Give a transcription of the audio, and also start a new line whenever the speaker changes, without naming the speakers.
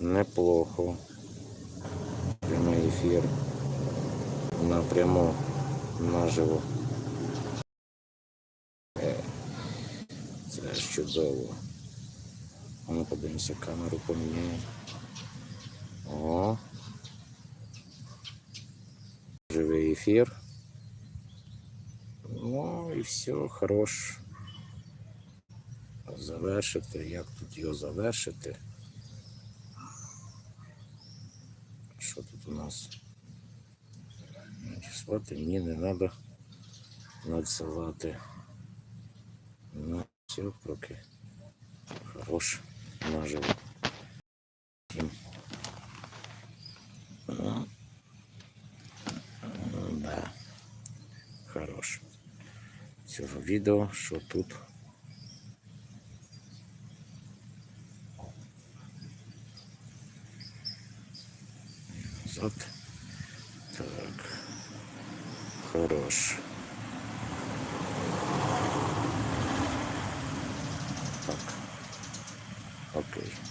Неплохо. Прямий ефір. Напряму наживо. Це ж чудово. Ну подивимося, камеру поміняємо. О. Живий ефір. Ну і все, хорош. Завершити. Як тут його завершити? Що тут у нас? Надіслати? Ні, не треба надсилати. Ну, все, поки. Хорош. Наживо. Ну, да. Хорош. Цього відео, що тут. назад. Так. Хорош. Так. Окей.